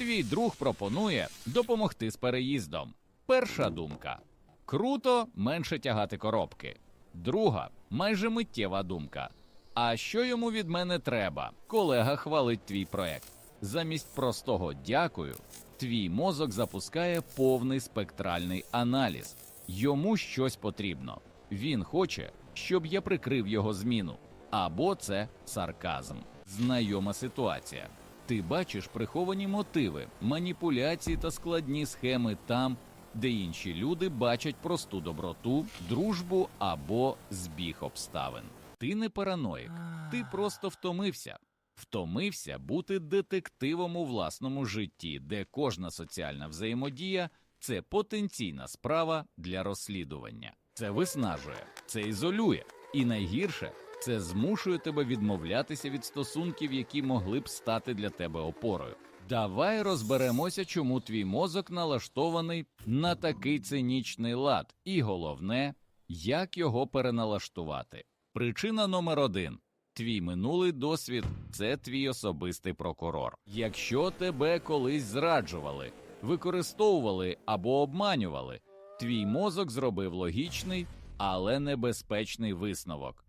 Твій друг пропонує допомогти з переїздом. Перша думка: круто менше тягати коробки. Друга майже миттєва думка. А що йому від мене треба? Колега хвалить твій проект. Замість простого дякую, твій мозок запускає повний спектральний аналіз. Йому щось потрібно. Він хоче, щоб я прикрив його зміну. Або це сарказм. Знайома ситуація. Ти бачиш приховані мотиви, маніпуляції та складні схеми там, де інші люди бачать просту доброту, дружбу або збіг обставин. Ти не параноїк, ти просто втомився. Втомився бути детективом у власному житті, де кожна соціальна взаємодія це потенційна справа для розслідування. Це виснажує, це ізолює, і найгірше це змушує тебе відмовлятися від стосунків, які могли б стати для тебе опорою. Давай розберемося, чому твій мозок налаштований на такий цинічний лад, і головне, як його переналаштувати. Причина номер один. Твій минулий досвід це твій особистий прокурор. Якщо тебе колись зраджували, використовували або обманювали, твій мозок зробив логічний, але небезпечний висновок.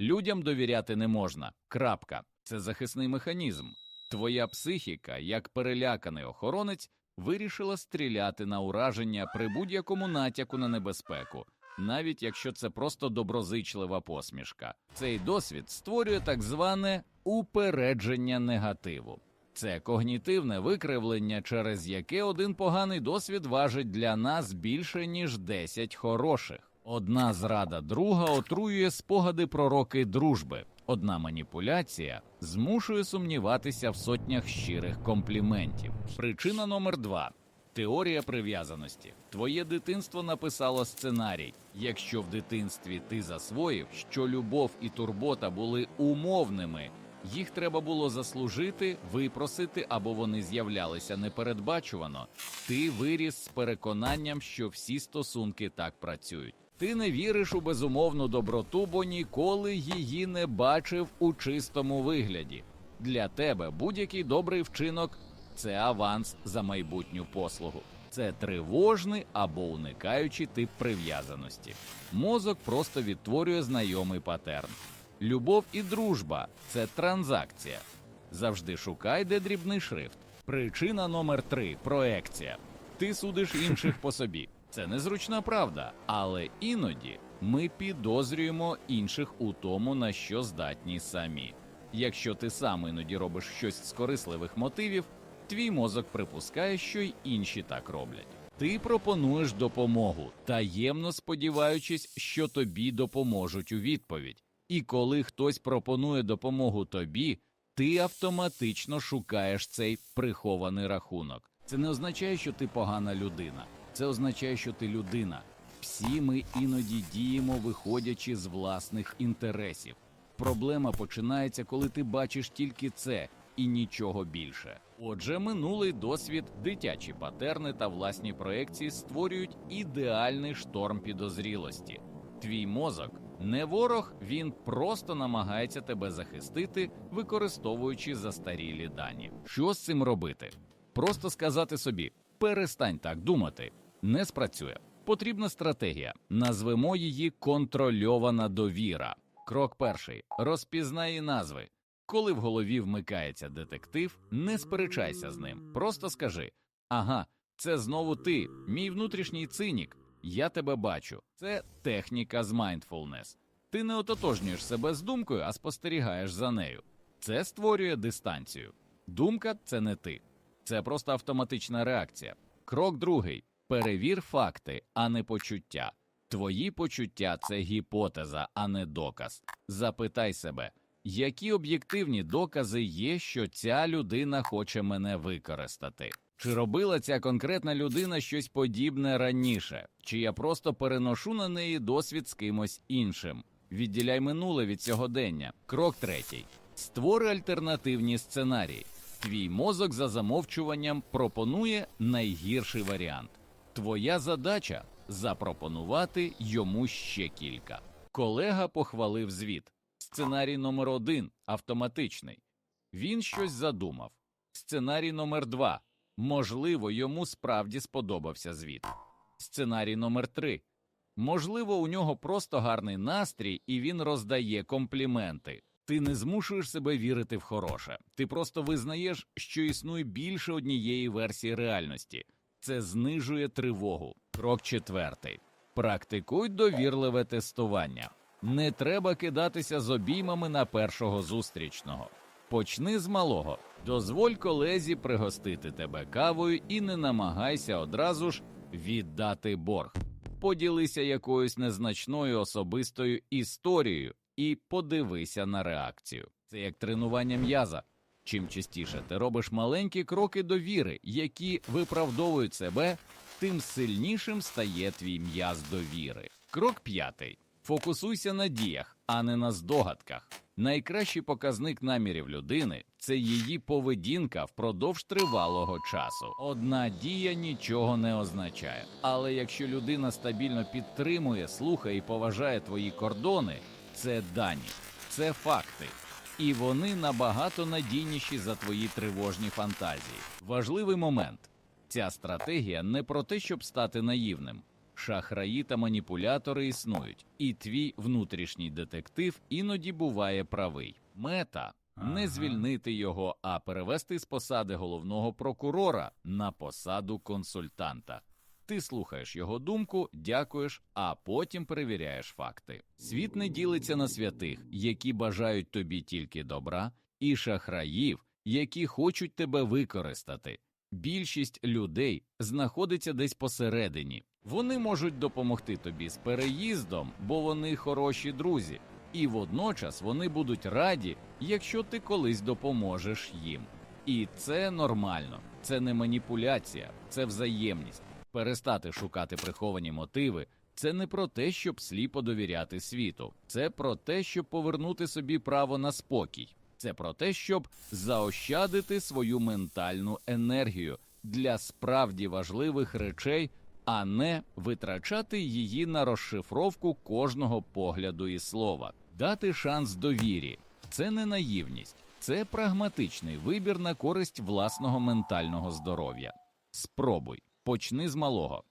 Людям довіряти не можна. Крапка. Це захисний механізм. Твоя психіка, як переляканий охоронець, вирішила стріляти на ураження при будь-якому натяку на небезпеку, навіть якщо це просто доброзичлива посмішка. Цей досвід створює так зване упередження негативу. Це когнітивне викривлення, через яке один поганий досвід важить для нас більше ніж 10 хороших. Одна зрада друга отруює спогади про роки дружби. Одна маніпуляція змушує сумніватися в сотнях щирих компліментів. Причина номер два. Теорія прив'язаності. Твоє дитинство написало сценарій. Якщо в дитинстві ти засвоїв, що любов і турбота були умовними, їх треба було заслужити, випросити або вони з'являлися непередбачувано. Ти виріс з переконанням, що всі стосунки так працюють. Ти не віриш у безумовну доброту, бо ніколи її не бачив у чистому вигляді. Для тебе будь-який добрий вчинок це аванс за майбутню послугу. Це тривожний або уникаючий тип прив'язаності. Мозок просто відтворює знайомий патерн. Любов і дружба це транзакція. Завжди шукай, де дрібний шрифт. Причина номер три проекція. Ти судиш інших по собі. Це незручна правда, але іноді ми підозрюємо інших у тому, на що здатні самі. Якщо ти сам іноді робиш щось з корисливих мотивів, твій мозок припускає, що й інші так роблять. Ти пропонуєш допомогу, таємно сподіваючись, що тобі допоможуть у відповідь. І коли хтось пропонує допомогу тобі, ти автоматично шукаєш цей прихований рахунок. Це не означає, що ти погана людина. Це означає, що ти людина. Всі ми іноді діємо, виходячи з власних інтересів. Проблема починається, коли ти бачиш тільки це і нічого більше. Отже, минулий досвід, дитячі патерни та власні проекції створюють ідеальний шторм підозрілості. Твій мозок не ворог, він просто намагається тебе захистити, використовуючи застарілі дані. Що з цим робити? Просто сказати собі: перестань так думати, не спрацює. Потрібна стратегія. Назвемо її контрольована довіра. Крок перший: розпізнай назви. Коли в голові вмикається детектив, не сперечайся з ним. Просто скажи: ага, це знову ти, мій внутрішній цинік. Я тебе бачу. Це техніка з mindfulness. Ти не ототожнюєш себе з думкою, а спостерігаєш за нею. Це створює дистанцію. Думка це не ти, це просто автоматична реакція. Крок другий: перевір факти, а не почуття. Твої почуття це гіпотеза, а не доказ. Запитай себе, які об'єктивні докази є, що ця людина хоче мене використати. Чи робила ця конкретна людина щось подібне раніше, чи я просто переношу на неї досвід з кимось іншим? Відділяй минуле від сьогодення. Крок третій: створи альтернативні сценарії. Твій мозок за замовчуванням пропонує найгірший варіант. Твоя задача запропонувати йому ще кілька. Колега похвалив звіт. Сценарій номер один автоматичний. Він щось задумав. Сценарій номер два Можливо, йому справді сподобався звіт. Сценарій номер 3 Можливо, у нього просто гарний настрій, і він роздає компліменти. Ти не змушуєш себе вірити в хороше. Ти просто визнаєш, що існує більше однієї версії реальності. Це знижує тривогу. Крок четвертий. Практикуй довірливе тестування. Не треба кидатися з обіймами на першого зустрічного. Почни з малого. Дозволь колезі пригостити тебе кавою і не намагайся одразу ж віддати борг. Поділися якоюсь незначною особистою історією і подивися на реакцію. Це як тренування м'яза. Чим частіше ти робиш маленькі кроки довіри, які виправдовують себе, тим сильнішим стає твій м'яз довіри. Крок п'ятий. Фокусуйся на діях, а не на здогадках. Найкращий показник намірів людини це її поведінка впродовж тривалого часу. Одна дія нічого не означає. Але якщо людина стабільно підтримує, слухає і поважає твої кордони, це дані, це факти. І вони набагато надійніші за твої тривожні фантазії. Важливий момент: ця стратегія не про те, щоб стати наївним. Шахраї та маніпулятори існують, і твій внутрішній детектив іноді буває правий. Мета не звільнити його, а перевести з посади головного прокурора на посаду консультанта. Ти слухаєш його думку, дякуєш, а потім перевіряєш факти. Світ не ділиться на святих, які бажають тобі тільки добра, і шахраїв, які хочуть тебе використати. Більшість людей знаходиться десь посередині. Вони можуть допомогти тобі з переїздом, бо вони хороші друзі, і водночас вони будуть раді, якщо ти колись допоможеш їм. І це нормально, це не маніпуляція, це взаємність. Перестати шукати приховані мотиви це не про те, щоб сліпо довіряти світу, це про те, щоб повернути собі право на спокій. Це про те, щоб заощадити свою ментальну енергію для справді важливих речей, а не витрачати її на розшифровку кожного погляду і слова, дати шанс довірі. Це не наївність, це прагматичний вибір на користь власного ментального здоров'я. Спробуй, почни з малого.